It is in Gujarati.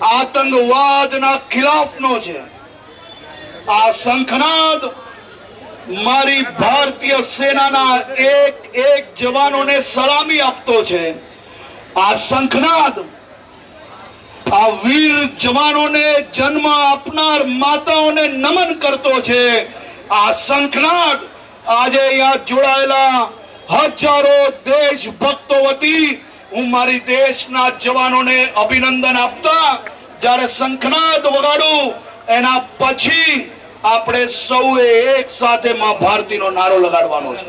આતંકવાદના ખિલાફનો છે. આ શંખનાદ મારી ભારતીય સેનાના એક એક જવાનોને સલામી આપતો છે. આ શંખનાદ આ વીર જવાનોને જન્મ આપનાર માતાઓને નમન કરતો છે. આ શંખનાદ આજે અહીંયા જોડાયેલા હજારો દેશભક્તો વતી હું મારી દેશના જવાનોને અભિનંદન આપતા જ્યારે શંખનાદ વગાડું, એના પછી આપણે સૌએ એક સાથે માં ભારતીનો નારો લગાડવાનો છે.